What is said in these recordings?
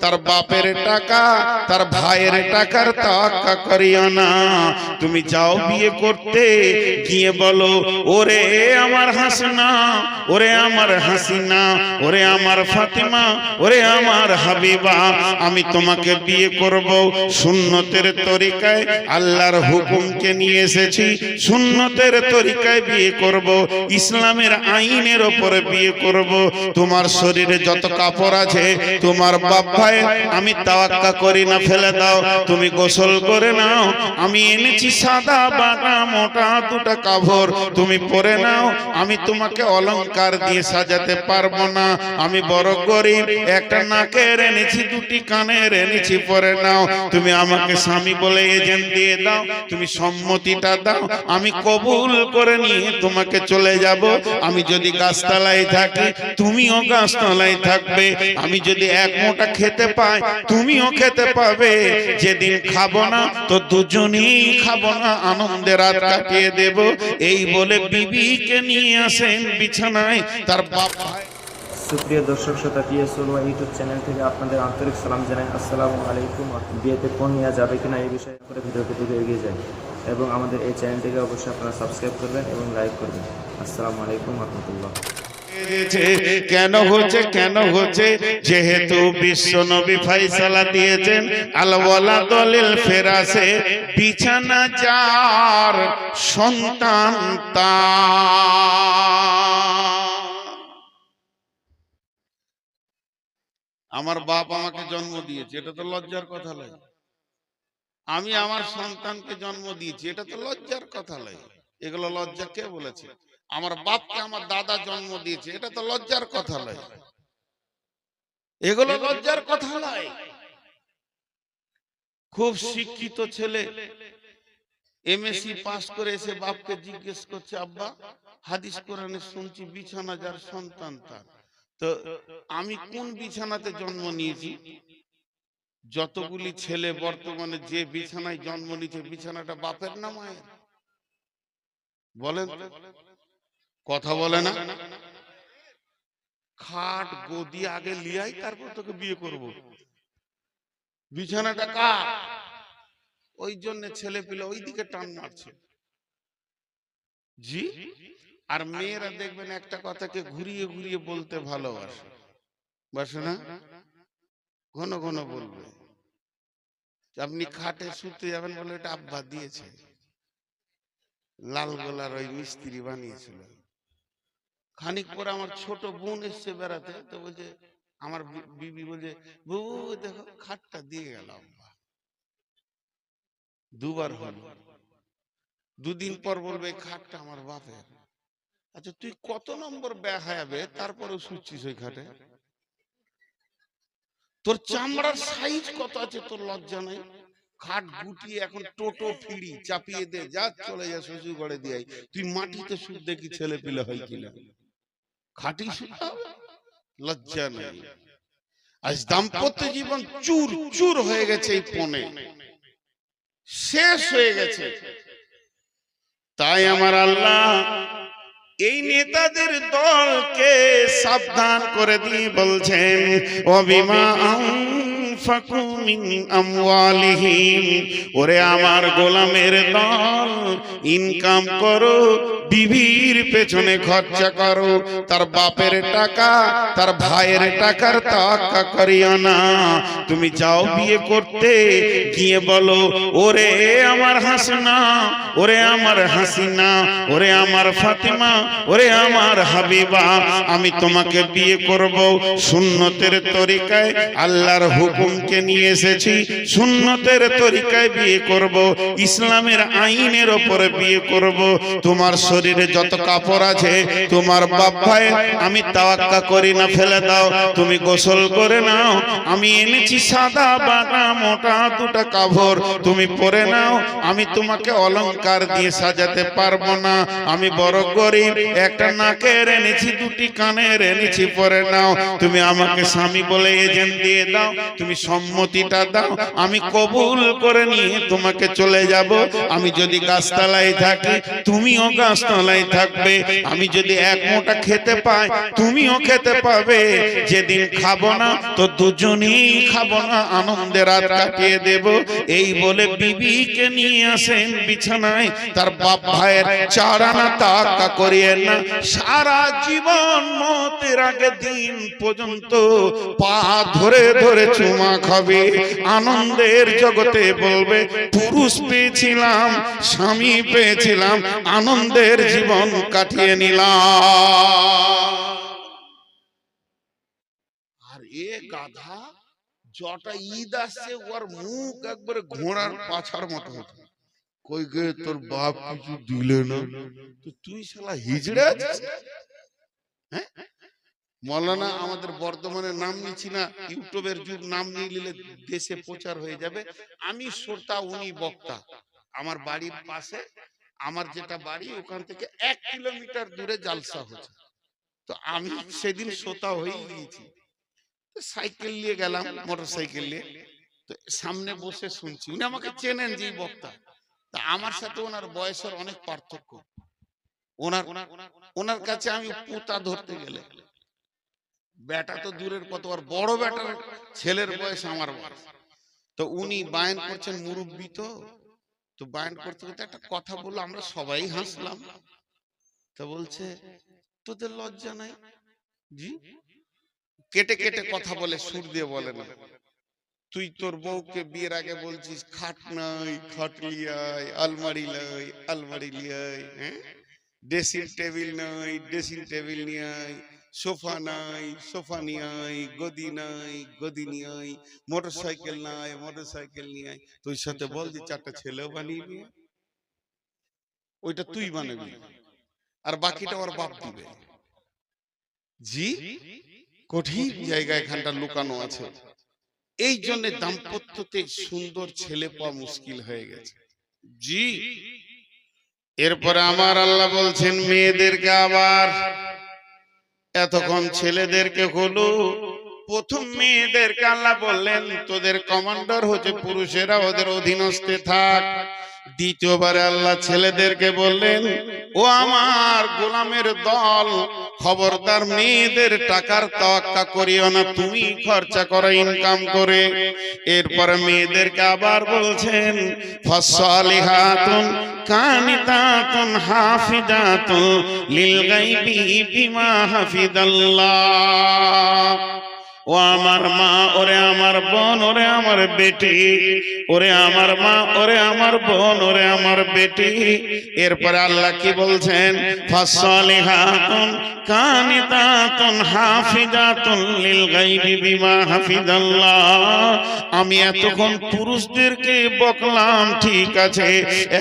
তার বাপের টাকা, তার ভাইয়ের টাকার তাক্কা করিও না। তুমি যাও বিয়ে করতে, গিয়ে বলো, ওরে আমার হাসনা, ওরে আমার হাসিনা, ওরে আমার ফাতিমা, ওরে আমার হাবিবা, আমি তোমাকে বিয়ে করব। সুন্নতের তরিকায় আল্লাহর হুকুমকে নিয়ে এসেছি, সুন্নতের তরিকায় বিয়ে করব, ইসলামের আইনের ওপরে বিয়ে করব। তোমার শরীরে যত কাপড় আছে, তোমার বাপ ভাই আমি তাওয়াক্কা করি না, ফেলে দাও, তুমি গোসল করে নাও, আমি এনেছি সাদা মোটা তুমি পরে নাও, আমি তোমাকে অলংকার দিয়ে সাজাতে পারব না, আমি বড় গরিব, একটা নাকের এনেছি, দুটি কানের এনেছি, পরে নাও, তুমি আমাকে স্বামী বলে এজেন্ট দিয়ে দাও, তুমি সম্মতিটা দাও, আমি কবুল করে নিয়ে তোমাকে চলে যাব, আমি যদি গাছতলায় থাকি, তুমিও গাছতলায় থাকবে, আমি যদি এক মোটা খেতে পাই তুমিও খেতে পাবে। যেদিন খাব না, তো দুজনেই খাব না। আনন্দে রাত কাটিয়ে দেব। এই বলে বিবিকে নিয়ে আসেন বিছানায় তার বাপ। সুপ্রিয় দর্শক শ্রোতা টিএসওয়া ইউটিউব চ্যানেল থেকে আপনাদের আন্তরিক সালাম জানাই। আসসালামু আলাইকুম। বিয়েতে কোন নেওয়া যাবে কিনা এই বিষয়ে করে ভিডিওটি দিকে এগিয়ে যায়। এবং আমাদের এই চ্যানেলটিকে অবশ্যই আপনারা সাবস্ক্রাইব করবেন এবং লাইক করবেন। আসসালামু আলাইকুম রহমতুল্লাহ। কেন হচ্ছে কেন হচ্ছে? যেহেতু বিশ্ব নবী ফাইসালা দিয়েছেন, আলওয়ালা দলিল ফেরাসে বিছানা সন্তান। আমার বাপ আমাকে জন্ম দিয়েছে, এটা তো লজ্জার কথা নয় আমি আমার সন্তানকে জন্ম দিয়েছি, এটা তো লজ্জার কথা নয় এগুলো লজ্জা কে বলেছে? আমার বাপকে আমার দাদা জন্ম দিয়েছে। এটা তো লজ্জার কথা নয় এগুলো লজ্জার কথা নয় খুব শিক্ষিত ছেলে। এমএসসি পাস করে এসে বাপকে জিজ্ঞেস করছে আব্বা হাদিস কোরআনে শুনছি বিছানা যার সন্তান তার। তো আমি কোন বিছানাতে জন্ম নিয়েছি? যতগুলি ছেলে বর্তমানে যে বিছানায় জন্ম নিয়েছে বিছানাটা বাপের না মায়ের? বলেন কথা বলে না। খাট গদি আগে লিয়াই, তারপর তোকে বিয়ে করব। বিছানাটা কার? ওই জন্য ছেলে পেলে ওই দিকে টান মারছে। জি? আর মেয়েরা দেখবেন একটা কথাকে ঘুরিয়ে ঘুরিয়ে বলতে ভালোবাসে। বাসে না? ঘন ঘন বলবে। আপনি খাটে শুতে যাবেন বলে এটা আব্বা দিয়েছে। লাল গোলার ওই মিস্ত্রি বানিয়েছিল। খানিক পরে আমার ছোট বোন এসছে বেড়াতে, তো বলছে আমার বিবি বলছে, বউ, দেখো খাটটা দিয়ে গেল দুবার হলো। দুদিন পর বলবে খাটটা আমার বাপের। আচ্ছা তুই কত নম্বর বেহায়াবে তারপরে শুচ্ছিস ওই খাটে? তোর চামড়ার সাইজ কত আছে, তোর লজ্জা নাই? খাট গুটিয়ে এখন টোটো ফিরি, চাপিয়ে দে, যা চলে যা শ্বশুর ঘরে দিয়ে তুই মাটিতে সুদ দেখি ছেলে পিলে হয় কিনা? খাটি লজ্জা নেই। আজ দাম্পত্য জীবন চুর চুর হয়ে গেছে এই পনে শেষ হয়ে গেছে। তাই আমার আল্লাহ এই নেতাদের দলকে সাবধান করে দিয়ে বলছেন অবিমা ওরে আমার গোলামের দল, ইনকাম করো, বিবির পেছনে খরচা করো। তার বাপের টাকা, তার ভাইয়ের টাকার তাক্কা করিও না। তুমি যাও বিয়ে করতে, গিয়ে বলো, ওরে আমার হাসনা, ওরে আমার হাসিনা, ওরে আমার ফাতিমা, ওরে আমার হাবিবা, আমি তোমাকে বিয়ে করব। সুন্নতের তরিকায় আল্লাহর হুকুমকে নিয়ে এসেছি, সুন্নতের তরিকায় বিয়ে করব, ইসলামের আইনের ওপরে বিয়ে করব। তোমার শরীরে যত কাপড় আছে, তোমার বাপ ভাই, আমি তাওয়াক্কা করি না, ফেলে দাও। তুমি গোসল করে নাও, আমি এনেছি সাদা বাঁকা মোটা, দুটা কাপড়। তুমি পরে নাও, আমি তোমাকে অলংকার দিয়ে সাজাতে পারব না। আমি বড় গরিব, একটা নাকের এনেছি, দুটি কানের এনেছি, পরে নাও। তুমি আমাকে স্বামী বলে এজেন্ট দিয়ে দাও। তুমি সম্মতিটা দাও, আমি কবুল করে নিয়ে তোমাকে চলে যাব। আমি যদি গাছতলায় থাকি, তুমিও গাছতলায় থাকবে। আমি যদি এক মোটা খেতে পাই, তুমিও খেতে পাবে। যেদিন খাব না, তো দুজনেই খাব না। আনন্দে রাত কাটিয়ে দেব। এই বলে বিবিকে নিয়ে আসেন বিছানায়। তার বাপ ভাইয়ের চারানা তাক্কা করিয়ে না। সারা জীবন মতের আগে দিন পর্যন্ত পা ধরে ধরে চুমা খাবে, আনন্দের জগতে বলবে, পুরুষ পেয়েছিলাম, স্বামী পেয়েছিলাম, আনন্দের জীবন কাটিয়ে নিলাম। আর এ গাধা জটা ঈদ আসছে, ওর মুখ একবারে ঘোড়ার পাছার মতো কই গে, তোর বাপ কিছু দিলে না? তো তুই শালা হিজড়ে আছিস? হ্যাঁ? মৌলানা আমাদের বর্ধমানের নাম নিচ্ছি না ইউটিউবের যুগ নাম নিয়ে নিলে দেশে প্রচার হয়ে যাবে। আমি শ্রোতা উনি বক্তা। আমার বাড়ির পাশে আমার যেটা বাড়ি ওখান থেকে এক কিলোমিটার দূরে জালসা হচ্ছে তো আমি সেদিন শ্রোতা হয়ে গিয়েছি। সাইকেল নিয়ে গেলাম মোটর সাইকেল নিয়ে। তো সামনে বসে শুনছি উনি আমাকে চেনেন যে বক্তা। তা আমার সাথে ওনার বয়সের অনেক পার্থক্য। ওনার ওনার কাছে আমি পুতা ধরতে গেলে বেটা তো দূরের কত আর বড় বেটার ছেলের বয়স আমার বয়স। তো উনি বায়ন করছেন মুরব্বী তো। তো বায়ন করতে করতে একটা কথা বলল আমরা সবাই হাসলাম। তো বলছে তোদের লজ্জা নাই? জি। কেটে কেটে কথা বলে সুর দিয়ে বলে না। তুই তোর বউকে বিয়ের আগে বলছিস খাট নাই খাট লিয়াই আলমারি লাই আলমারি লিয়াই হ্যাঁ? ড্রেসিং টেবিল নাই ড্রেসিং টেবিল নিয়ে আয় সোফা নাই সোফা নিয়ে আয় গদি নাই গদি নিয়ে আয় মোটর সাইকেল নাই মোটর সাইকেল নিয়ে আয় তুই সাথে বল যে চারটা ছেলেও বানিয়ে নিয়ে ওইটা তুই বানাবি। আর বাকিটা ওর বাপ দিবে। জি? কঠিন জায়গা এখানটা লুকানো আছে। এই জন্য দাম্পত্যতে সুন্দর ছেলে পাওয়া মুশকিল হয়ে গেছে। জি? এরপরে আমার আল্লাহ বলছেন, মেয়েদেরকে আবার এতক্ষণ ছেলেদেরকে হলো প্রথম মেয়েদেরকে আল্লাহ বললেন তোদের কমান্ডার হচ্ছে পুরুষেরা ওদের অধীনস্থে থাক। দ্বিতীয়বারে আল্লাহ ছেলেদেরকে বললেন, ও আমার গোলামের দল, খবরদার মেয়েদের টাকার তোয়াক্কা করিও না, তুমি খরচা করো ইনকাম করে। এরপরে মেয়েদেরকে আবার বলছেন, ফসলিহাতুন কানিতাতুন হাফিজাতুন লিল গাইবি বিমা হাফিজাল্লাহ ও আমার মা, ওরে আমার বোন, ওরে আমার বেটি, ওরে আমার মা, ওরে আমার বোন, ওরে আমার বেটি। এরপরে আল্লাহ কি বলছেন? আমি এতক্ষণ পুরুষদেরকে বকলাম, ঠিক আছে,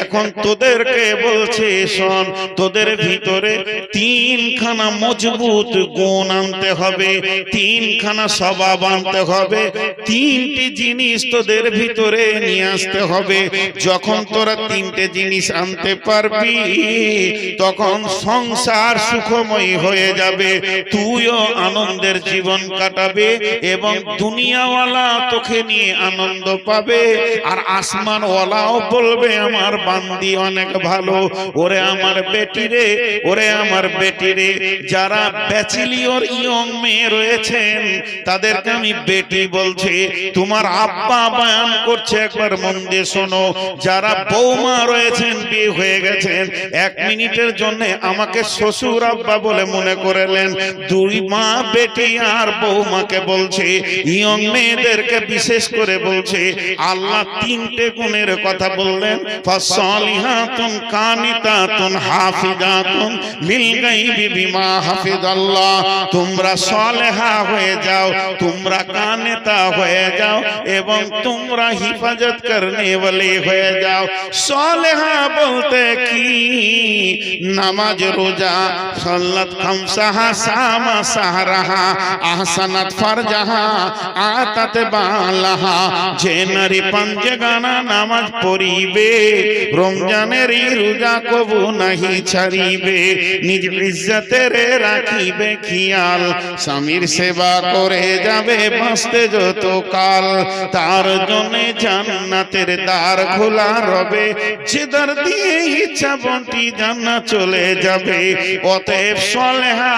এখন তোদেরকে বলছে, শোন, তোদের ভিতরে তিনখানা মজবুত গুণ আনতে হবে, তিনখানা স্বভাব আনতে হবে। তিনটি জিনিস তোদের ভিতরে নিয়ে আসতে হবে। যখন তোরা তিনটে জিনিস আনতে পারবি, তখন সংসার সুখময় হয়ে যাবে। তুইও আনন্দের জীবন কাটাবে এবং দুনিয়াওয়ালা তোকে নিয়ে আনন্দ পাবে। আর আসমানওয়ালাও বলবে, আমার বান্দি অনেক ভালো। ওরে আমার বেটি রে, ওরে আমার বেটি রে। যারা ব্যাচিলিয়র ইয়ং মেয়ে রয়েছেন তাদেরকে আমি বেটি বলছি তোমার আব্বা বয়ান করছে একবার মন দিয়ে শোনো যারা বৌমা রয়েছেন বিয়ে হয়ে গেছেন এক মিনিটের জন্য আমাকে শ্বশুর আব্বা বলে মনে করেলেন দুই মা বেটি আর বৌমাকে বলছে ইয়ং মেয়েদেরকে বিশেষ করে বলছে আল্লাহ তিনটে গুণের কথা বললেন ফাসলিহাতুন কানিতাতুন হাফিজাতুন লিল গাইবি বিমা হাফিজাল্লাহ তোমরা সলেহা হয়ে যাও। তোমরা কানেতা হয়ে যাও এবং তোমরা হিফাজত করনে वाले হয়ে যাও সলেহা বলতে কি নামাজ রোজা সল্লাত খামসাহা সামা সাহারাহা আহসানাত ফারজাহা আতাত বালাহা যে নারী পাঞ্জে গানা নামাজ পড়িবে রমজানের এই রোজা কবু নাহি ছাড়িবে নিজ ইজ্জতের রাখিবে খিয়াল স্বামীর সেবা করে হয়ে যাবে বাঁচতে যত কাল তার জন্য জান্নাতের দ্বার খোলা রবে যে দ্বার দিয়ে ইচ্ছা বন্টি জান্নাত চলে যাবে অতএব সলেহা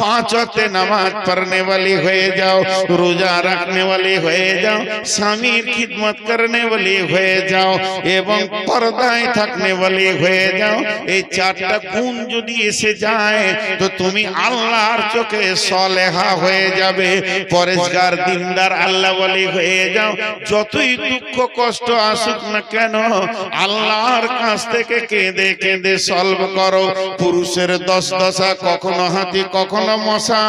পাঁচ ওয়াক্তে নামাজ পড়নে वाली হয়ে যাও রোজা রাখনে वाली হয়ে যাও স্বামীর খিদমত করনে वाली হয়ে যাও এবং পর্দায় থাকনে वाली হয়ে যাও এই চারটা গুণ যদি এসে যায় তো তুমি আল্লাহর চোখে সলেহা হয়ে যাবে পরেশগার, দিনদার, আল্লাহ বলি হয়ে যাও। যতই দুঃখ, কষ্ট আসুক না কেন, আল্লাহর কাছ থেকে কেঁদে কেঁদে সলভ করো। পুরুষের দশ দশা কখনো হাতি, কখনো মশা।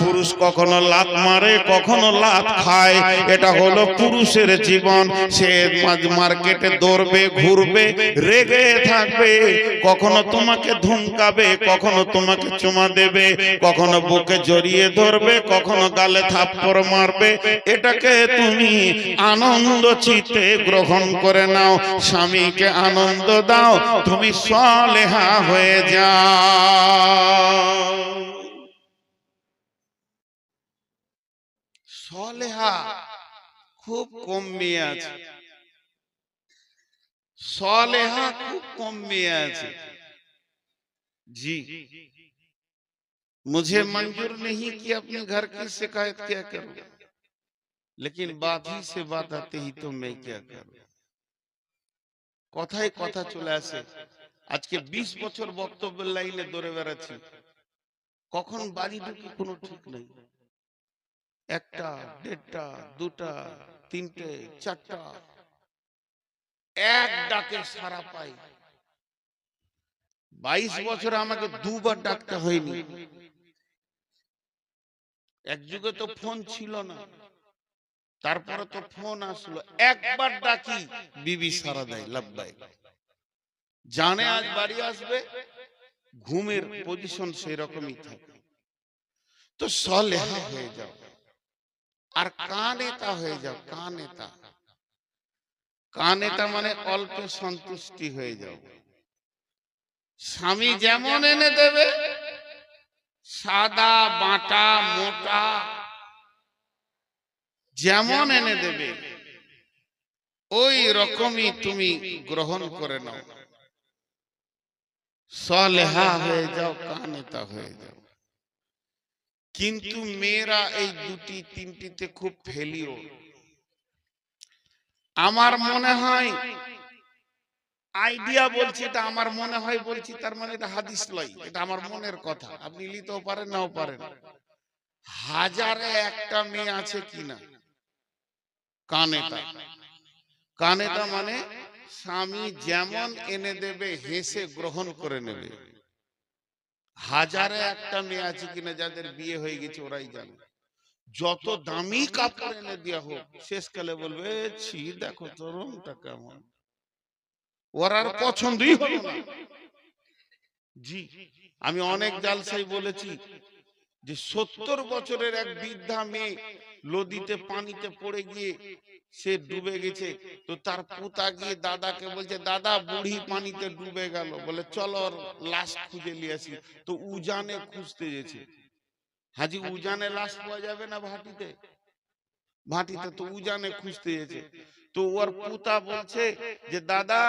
পুরুষ কখনো লাত মারে, কখনো লাত খায়। এটা হলো পুরুষের জীবন। সে মার্কেটে দৌড়বে, ঘুরবে, রেগে থাকবে। কখনো তোমাকে ধুমকাবে, কখনো তোমাকে চুমা দেবে। কখনো বুকে জড়িয়ে ধরবে, কখনো গালে থাপ্পড় মারবে, এটাকে তুমি আনন্দ চিত্তে গ্রহণ করে নাও, স্বামীকে আনন্দ দাও, তুমি সলেহা হয়ে যাও। সলেহা খুব কম মেয়ে আছে। সলেহা খুব কম মেয়ে আছে। जी मुझे मंजूर नहीं कि अपने घर की शिकायत क्या करूं लेकिन बात ही से बात आते ही तो मैं क्या करूं কথায় কথা চলে আসে আজকে ২০ বছর বক্তব্যের লাইনে দৌড়ে বেড়াচ্ছি কখন বাড়ি ঢুকি কোনো ঠিক নেই একটা দেড়টা দুটা তিনটে চারটা এক ডাকে সারা পাই বাইশ বছর আমাকে দুবার ডাকতে হয়নি এক যুগে তো ফোন ছিল না। তারপরে তো ফোন আসলো। একবার ডাকি বিবি সারা দেয় লাভবাই জানে আজ বাড়ি আসবে ঘুমের পজিশন সেই রকমই থাকে তো সলেহা হয়ে যাও। আর কানেতা হয়ে যাও কানেতা। কানেতা। মানে অল্পে সন্তুষ্টি হয়ে যাও। স্বামী যেমন এনে দেবে সাদা বাটা মোটা। যেমন এনে দেবে ওই রকমই তুমি গ্রহণ করে নাও। সলেহা হয়ে যাও কানেতা হয়ে যাও। কিন্তু মেয়েরা এই দুটি তিনটিতে খুব ফেলিও আমার মনে হয় আইডিয়া বলছি, এটা আমার মনে হয় বলছি, তার মানে এটা হাদিস লয়, এটা আমার মনের কথা। আপনি নিতেও পারেন, নাও পারেন। হাজারে একটা মেয়ে আছে কিনা কানেটা। কানেটা মানে স্বামী যেমন এনে দেবে, হেসে গ্রহণ করে নেবে। হাজারে একটা মেয়ে আছে কিনা যাদের বিয়ে হয়ে গেছে, ওরাই জানে। যত দামি কাপড় এনে দেওয়া হোক শেষকালে বলবে ছি, দেখো তো রংটা কেমন। ওর আর পছন্দই হলো না। জি আমি অনেক জালসাই বলেছি যে সত্তর বছরের এক বৃদ্ধা মেয়ে নদীতে পানিতে পড়ে গিয়ে সে ডুবে গেছে। তো তার পোতা গিয়ে দাদাকে বলছে দাদা বুড়ি পানিতে ডুবে গেল। বলে চলো ওর লাশ খুঁজে নিয়ে আসি। তো উজানে খুঁজতে গেছে। হাজি উজানে লাশ পাওয়া যাবে না ভাটিতে? ভাটিতে? তো উজানে খুঁজতে গেছে। তো ওর পুতা বলছে যে, দাদা,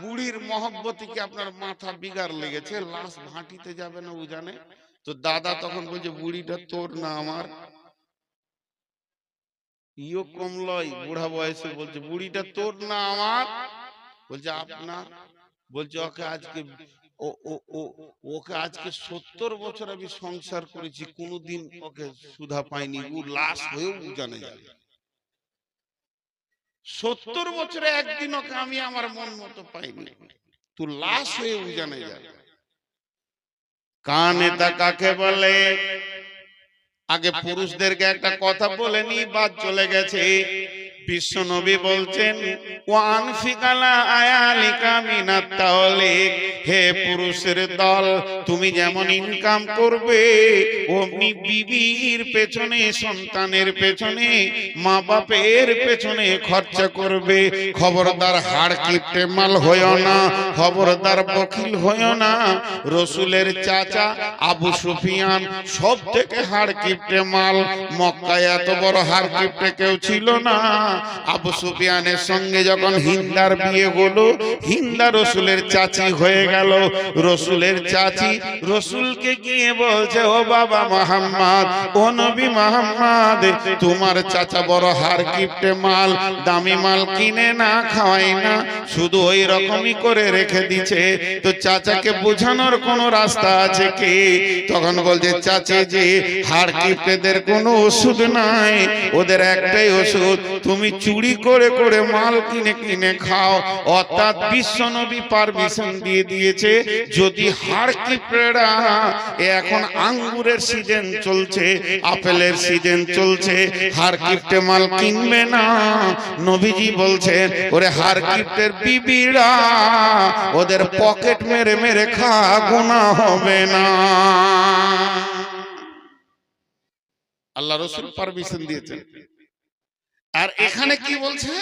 বুড়ির মহব্বতীকে আপনার মাথা বিগার লেগেছে, লাশ ভাটিতে যাবে না উজানে? তো দাদা তখন বলছে, বুড়িটা তোর না আমার? ইও কম লয় বুড়া বয়সে বলছে, বুড়িটা তোর না আমার? বলছে, আপনার? বলছে, ওকে আজকে, ও ও ও, ওকে আজকে সত্তর বছর আমি সংসার করেছি, কোনোদিন ওকে সুধা পাইনি, ও লাশ হয়েও জানে যাবে। সত্তর বছরে একদিন ওকে আমি আমার মন মতো পাইনি। তুই লাশ হয়ে উজানে যাবে। কানে তা কাকে বলে আগে পুরুষদেরকে একটা কথা বলে নি বাদ চলে গেছে। বিশ্বনবী বলছেন, ওয়ান ফিকালা আয়ালিকা মিনাত তাওলিক। হে পুরুষের দল, তুমি যেমন ইনকাম করবে, অমনি বিবির পেছনে, সন্তানের পেছনে মা বাপের পেছনে খরচা করবে। খবরদার হাড় কিপটে মাল হইও না, খবরদার বকিল হইও না। রসুলের চাচা আবু সুফিয়ান সব থেকে হাড় কিপটে মাল, মক্কায় এত বড় হাড় কিপটে কেউ ছিল না। আবু সুফিয়ানের সঙ্গে যখন হিন্দার বিয়ে হলো, হিন্দা রসুলের চাচি হয়ে গেল। রসুলের চাচি রসুলকে গিয়ে বলছে, ও বাবা মোহাম্মদ, ও নবী মোহাম্মদ, তোমার চাচা বড় হার কিপটে মাল, দামি মাল কিনে না খাওয়াই না, শুধু ওই রকমই করে রেখে দিছে তো চাচাকে বোঝানোর কোনো রাস্তা আছে কি? তখন বলছে, চাচি যে হার কিপটেদের কোনো ওষুধ নাই, ওদের একটাই ওষুধ, তুমি চুরি করে করে মাল কিনে কিনে খাও। অর্থাৎ বিশ্বনবী পারমিশন দিয়ে দিয়েছে, যদি হাড় কিপড়েরা এখন আঙ্গুরের সিজন চলছে, আপেলের সিজন চলছে, হাড় কিপটে মাল কিনবে না। নবীজি বলছেন, ওরে হাড় কিপটের বিবিরা, ওদের পকেট মেরে মেরে খা গোনা হবে না। আল্লাহ রসুল পারমিশন দিয়েছেন। আর এখানে কি বলছে?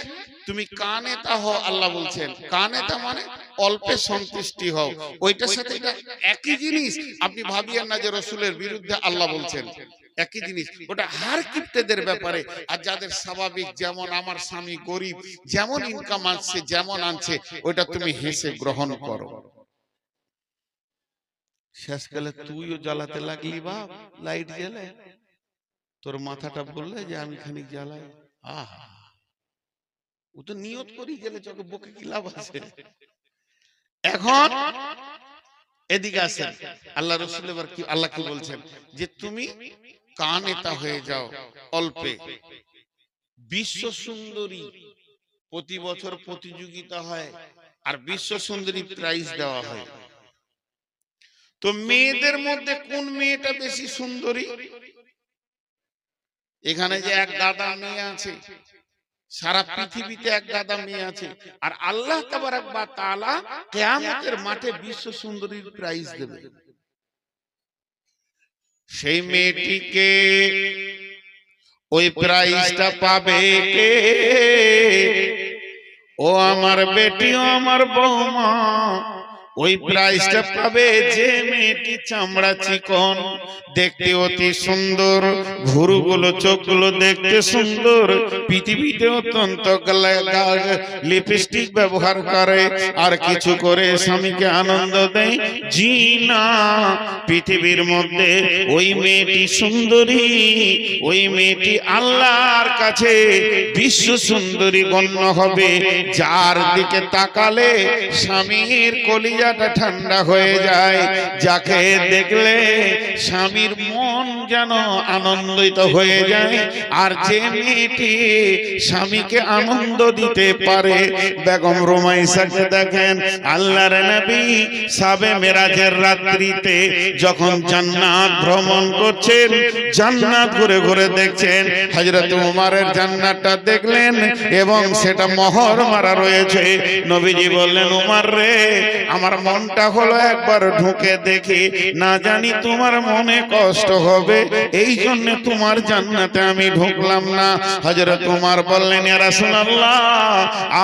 তুমি কানে তা হও আল্লাহ বলছেন। কানে তা মানে অল্পে সন্তুষ্টি হও। ওইটার সাথে এটা একই জিনিস। আপনি ভাবিয়েন না যে রসুলের বিরুদ্ধে আল্লাহ বলছেন। একই জিনিস। ওটা হার কিপ্টেদের ব্যাপারে। আর যাদের স্বাভাবিক যেমন আমার স্বামী গরিব যেমন ইনকাম আসছে যেমন আনছে ওটা তুমি হেসে গ্রহণ করো। শেষকালে তুইও জ্বালাতে লাগলি বাপ। লাইট জ্বালে। তোর মাথাটা বললে যে আমি খানিক জ্বালাই। আহা! ও তো নিয়ত করি গেলে চোখে বকে কি লাভ আছে? এখন এদিকে আসেন। আল্লাহ রসুল এবার কি আল্লাহ কি বলছেন? যে তুমি হয়ে যাও অল্পে। বিশ্ব সুন্দরী প্রতি বছর প্রতিযোগিতা হয় আর বিশ্ব সুন্দরী প্রাইজ দেওয়া হয়। তো মেয়েদের মধ্যে কোন মেয়েটা বেশি সুন্দরী? এখানে যে এক গাদা মেয়ে আছে সারা পৃথিবীতে এক গাদা মেয়ে আছে। আর আল্লাহ তাবারাক বা তাআলা কিয়ামতের মাঠে বিশ্ব সুন্দরীর প্রাইজ দেবে। সেই মেয়েটিকে ওই প্রাইজটা পাবে কে? ও আমার বেটি ও আমার বৌমা ওই প্রাইজটা পাবে যে মেয়েটি চামড়া চিকন দেখতে অতি সুন্দর ভুরুগুলো চোখগুলো দেখতে সুন্দর পৃথিবীতে অত্যন্ত লিপস্টিক ব্যবহার করে আর কিছু করে স্বামীকে আনন্দ দেয়। জি না পৃথিবীর মধ্যে ওই মেয়েটি সুন্দরী ওই মেয়েটি আল্লাহর কাছে বিশ্ব সুন্দরী গণ্য হবে। যার দিকে তাকালে স্বামীর কলিজাটা ঠান্ডা হয়ে যায়। যাকে দেখলে স্বামীর মন যেন আনন্দিত হয়ে যায়। আর যে মেয়েটি স্বামীকে আনন্দ দিতে পারে, বেগম রোমাইসাকে দেখেন, আল্লাহর নবী সাবে মেরাজের রাত্রিতে যখন জান্নাত ভ্রমণ করছেন, জান্নাত ঘুরে ঘুরে দেখছেন, হযরত উমারের জান্নাতটা দেখলেন এবং সেটা মোহর মারা রয়েছে। নবীজি বললেন, উমার রে, আমার মনটা হলো একবার ঢুকে দেখি। না জানি তোমার মনে কষ্ট হবে, এই জন্য তোমার জান্নাতে আমি ঢুকলাম না। হযরত উমার বললেন রাসূলুল্লাহ,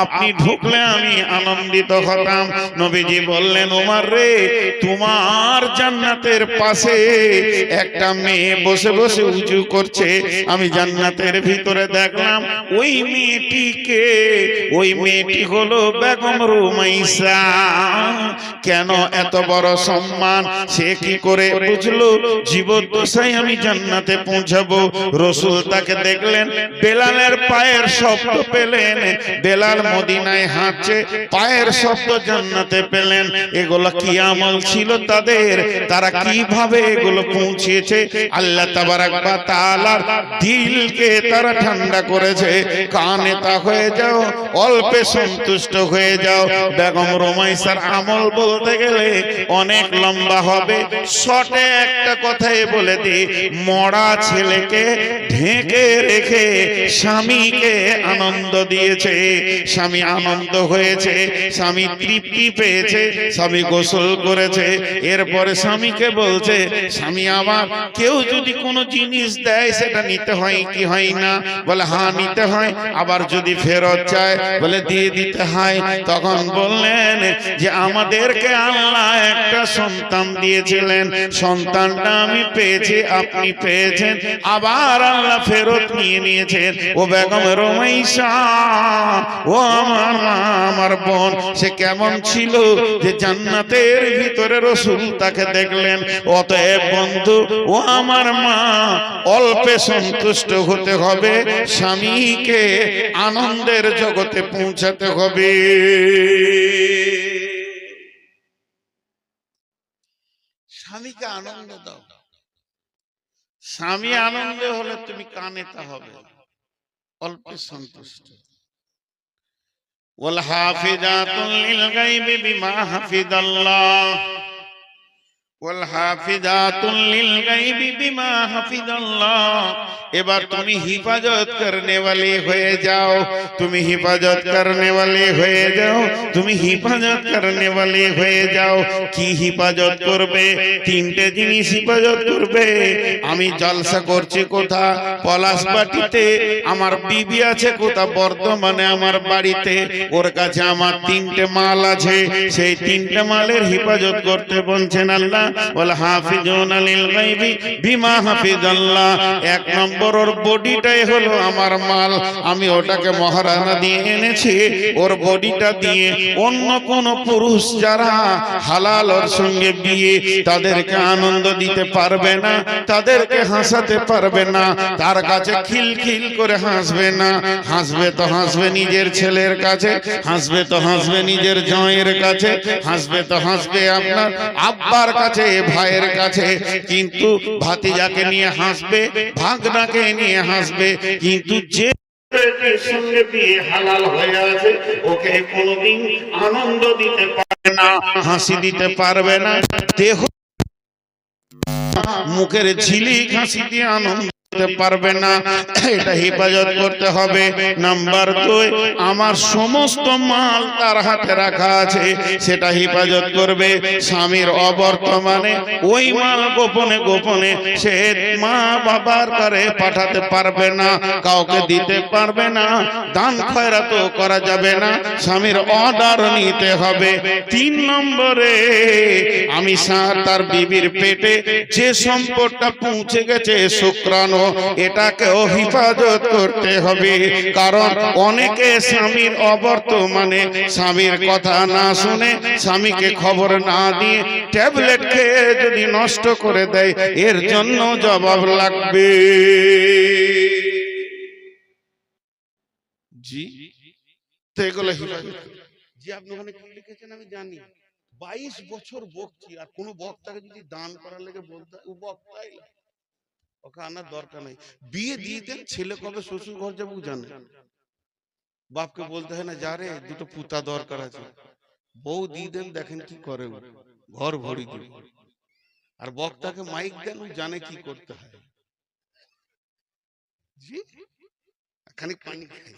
আপনি ঢুকলে আমি আনন্দিত হতাম। নবীজি বললেন, উমার রে, তোমার জান্নাতের পাশে একটা মেয়ে বসে বসে উঁচু করছে। আমি জান্নাতের ভিতরে দেখলাম, ওই মেয়েটিকে, ওই মেয়েটি হলো বেগম রুমাইসা। কেন এত বড় সম্মান? সে কি করে বুঝলো? জীবদ্দশায় আমি জান্নাতে পৌঁছাবো। রসুল তাকে দেখলেন বেলালের পায়ের শব্দ পেলেন। বেলাল মদিনায় হাঁটছে পায়ের শব্দ জান্নাতে পেলেন। এগুলো কি আমল ছিল তাদের? তারা কীভাবে এগুলো পৌঁছেছে? আল্লাহ তাবারাক বা তাআলার দিলকে তারা ঠান্ডা করেছে। কানে তা হয়ে যাও অল্পে সন্তুষ্ট হয়ে যাও। বেগম রোমাইসার আমল আমল বলতে গেলে অনেক লম্বা হবে। শর্টে একটা কথাই বলে দি মরা ছেলেকে ঢেকে রেখে স্বামীকে আনন্দ দিয়েছে। স্বামী আনন্দ হয়েছে, স্বামী তৃপ্তি পেয়েছে, স্বামী গোসল করেছে। এরপরে স্বামীকে বলছে, স্বামী আমার, কেউ যদি কোনো জিনিস দেয়, সেটা নিতে হয় কি হয় না? বলে হ্যাঁ নিতে হয়। আবার যদি ফেরত চায়, বলে, দিয়ে দিতে হয়। তখন বললেন যে আমাদেরকে আল্লাহ একটা সন্তান দিয়েছিলেন। সন্তানটা আমি পেয়েছি, আপনি পেয়েছেন। আবার আল্লাহ ফেরত নিয়ে নিয়েছেন। ও বেগম ও আমার মা, আমার বোন, সে কেমন ছিল যে জান্নাতের ভিতরে রসুল তাকে দেখলেন। অতএব বন্ধু, ও আমার মা, অল্পে সন্তুষ্ট হতে হবে, স্বামীকে আনন্দের জগতে পৌঁছাতে হবে। স্বামীকে আনন্দ দাও স্বামী আনন্দ হলে তুমি কানেতা হবে অল্পে সন্তুষ্ট والحافظات للغيب بما حفظ الله এবার তুমি হিফাজত করনে वाली হয়ে যাও তুমি হিফাজত করনে वाली হয়ে যাও তুমি হিফাজত করনে वाली হয়ে যাও কি হিফাজত করবে তিনটে জিনিস হিফাজত করবে আমি জলসা করছি কোথা পলাশবাটিতে আমার বিবি আছে কোথা বর্ধমানে আমার বাড়িতে ওর কাছে আমার তিনটে মাল আছে সেই তিনটে মালের হেফাজত করতে বলছেন আল্লাহ আমি ওটাকে মহারানা দিয়ে এনেছি। ওর বডিটা দিয়ে অন্য কোন পুরুষ যারা হালাল ওর সঙ্গে বিয়ে তাদেরকে আনন্দ দিতে পারবে না, তাদেরকে হাসাতে পারবে না, তার কাছে খিলখিল করে হাসবে না। হাসবে তো হাসবে নিজের ছেলের কাছে, হাসবে তো হাসবে নিজের জয়ের কাছে, হাসবে তো হাসবে আপনার আব্বার কাছে। ভাইয়ের কাছে। কিন্তু ভাতিজাকে নিয়ে হাসবে ভাগনাকে নিয়ে হাসবে। কিন্তু যে সঙ্গে বিয়ে হালাল হয়ে আছে ওকে কোনোদিন আনন্দ দিতে পারবে না হাসি দিতে পারবে না। দেহ মুখের ঝিলি হাসি দিয়ে আনন্দ দিতে পারবে না। এটা হেফাজত করতে হবে। নাম্বার দুই, আমার সমস্ত মাল তার হাতে রাখা আছে, সেটা হেফাজত করবে স্বামীর অবর্তমানে। ওই মাল গোপনে গোপনে সে মা বাবার কারে পাঠাতে পারবে না, কাউকে দিতে পারবে না, দান খয়রাত করা যাবে না, স্বামীর অর্ডার নিতে হবে। তিন নম্বরে, আমি তার বিবির পেটে যে সম্পদটা পৌঁছে গেছে, শুক্রাণু এটাকেও হেফাজত করতে হবে। কারণ অনেকে স্বামীর অবর্তমানে স্বামীর কথা না শুনে স্বামীকে খবর না দিয়ে ট্যাবলেট খেয়ে যদি নষ্ট করে দেয়, এর জন্য জবাব লাগবে। আমি জানি। বাইশ বছর বকছি, আর কোন বক্তাকে যদি দান করার লেগে বলতে বক্তাই না। ওকে আনার দরকার নেই। বিয়ে দিয়ে দেন ছেলে কবে শ্বশুর ঘর যাব জানে? বাপকে বলতে হয় না যা রে দুটো পুতা দরকার আছে। বউ দিয়ে দেন দেখেন কি করে ঘর ভরি দিবে আর বক্তাকে মাইক দেন ও জানে কি করতে হয়। জি? খানিক পানি খাই।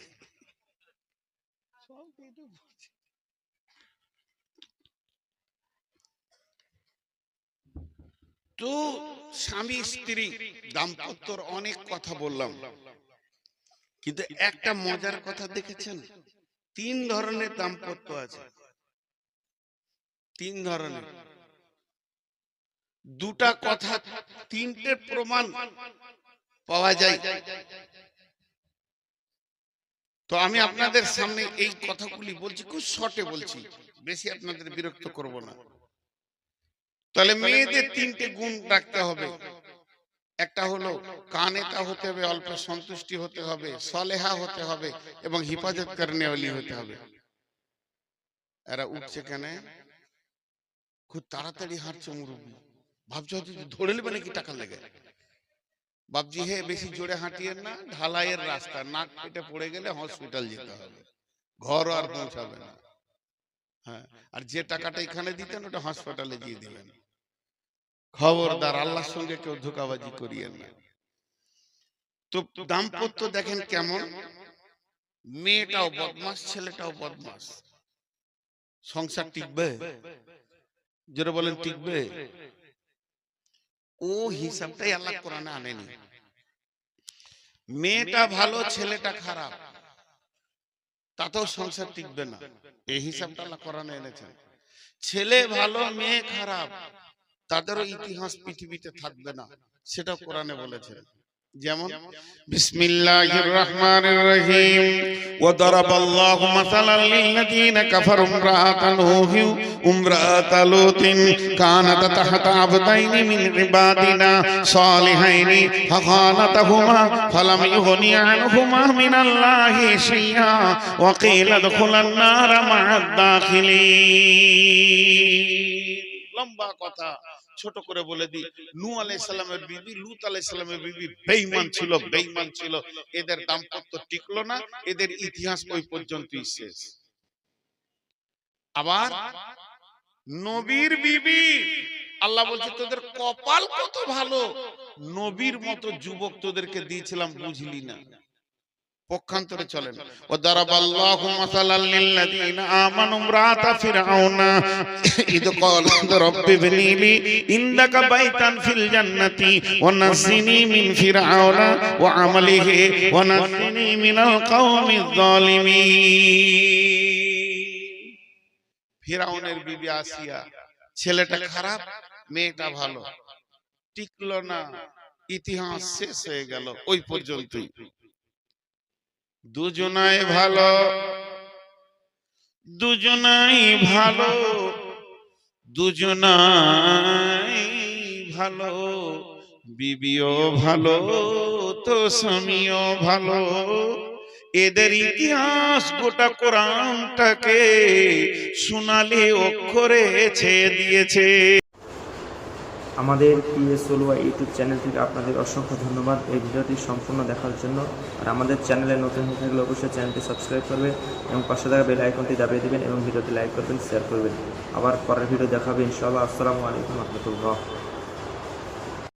সব এটা বলছি। তো স্বামী, স্ত্রী, দাম্পত্যর অনেক কথা বললাম। কিন্তু একটা মজার কথা দেখেছেন? তিন ধরনের দাম্পত্য আছে। তিন ধরনের। দুটা কথা, তিনটে প্রমাণ পাওয়া যায়। তো আমি আপনাদের সামনে এই কথাগুলি বলছি, খুব শর্টে বলছি। বেশি আপনাদের বিরক্ত করব না। তাহলে মেয়েদের তিনটে গুণ রাখতে হবে। একটা হলো কানেতা হতে হবে অল্প সন্তুষ্টি হতে হবে সলেহা হতে হবে এবং হিফাজত করনেওয়ালি হতে হবে। এরা উঠছে কেন? খুব তাড়াতাড়ি হাঁটছে মুরব্বী। ভাবছ হয়তো ধরে নেবে নাকি টাকা লেগে। বাবজি হে বেশি জোরে হাঁটিয়েন না ঢালাইয়ের রাস্তা নাক কেটে পড়ে গেলে হসপিটাল যেতে হবে। ঘর আর পৌঁছাবে না। হ্যাঁ আর যে টাকাটা এখানে দিতেন ওটা হাসপাতালে দিয়ে দিবেন খবরদার আল্লাহর সঙ্গে কেউ ধোকাবাজি করিয়েন না। তো দাম্পত্য দেখেন কেমন? মেয়েটাও বদমাস ছেলেটাও বদমাস। সংসার টিকবে? যেটা বলেন টিকবে? ও হিসাবটাই আল্লাহ কোরআনে আনেনি। মেয়েটা ভালো ছেলেটা খারাপ। তাতেও সংসার টিকবে না। এই হিসাবটা আল্লাহ কোরআনে এনেছেন। ছেলে ভালো মেয়ে খারাপ তাদেরও ইতিহাস পৃথিবীতে থাকবে না। সেটা কোরআনে বলেছেন। যেমন বিসমিল্লাহির রহমানির রহিম وضرب الله مثلا للذين كفروا امرأة نوح امرأة لوط كانت تحت عبدين من عبادنا صالحين فخانتهما فلم يغني عنهما من الله شيئا وقيل ادخلا النار مع الداخلين লম্বা কথা ছোট করে বলে দিই নূ আলাইহিস সালামের বিবি লূত আলাইহিস সালামের বিবি বেঈমান ছিল। বেঈমান ছিল। এদের দাম্পত্য টিকলো না এদের ইতিহাস ওই পর্যন্তই শেষ। আবার নবীর বিবি আল্লাহ বলছে তোদের কপাল কত ভালো? নবীর মতো যুবক তোদেরকে দিয়েছিলাম বুঝলি না। পক্ষান্তরে চলেন। ও দারাবাল্লাহু মাসালাল লিল্লাযিনা আমানু ইমরাতা ফিরআউনা। ইদ ক্বালাত রাব্বি ইবনি লি ইনদাকা বাইতান ফিল জান্নাতি ওয়া নাজ্জিনি মিন ফিরআউনা ওয়া আমালিহি ওয়া নাজ্জিনি মিনাল কওমিজ জালিমিন ফিরআউনের বিবি আসিয়া ছেলেটা খারাপ মেয়েটা ভালো। টিকলো না। ইতিহাস শেষ হয়ে গেল। ওই পর্যন্তই। দুজনাই ভালো দুজনাই ভালো দুজনাই ভালো। বিবিও ভালো তো স্বামীও ভালো। এদের ইতিহাস গোটা কোরআনটাকে সোনালি অক্ষরে ছেয়ে দিয়েছে। আমাদের পিএস ইউটিউব চ্যানেল থেকে আপনাদের অসংখ্য ধন্যবাদ। এই ভিডিওটি সম্পূর্ণ দেখার জন্য। আর আমাদের চ্যানেলে নতুন হয়ে থাকলে অবশ্যই চ্যানেলটি সাবস্ক্রাইব করবেন এবং পাশে থাকা বেল আইকনটি দাবিয়ে দেবেন এবং ভিডিওটি লাইক করবেন, শেয়ার করবেন। আবার পরের ভিডিও দেখাবে ইনশাআল্লাহ। আসসালামু আলাইকুম রহমতুল্লাহ।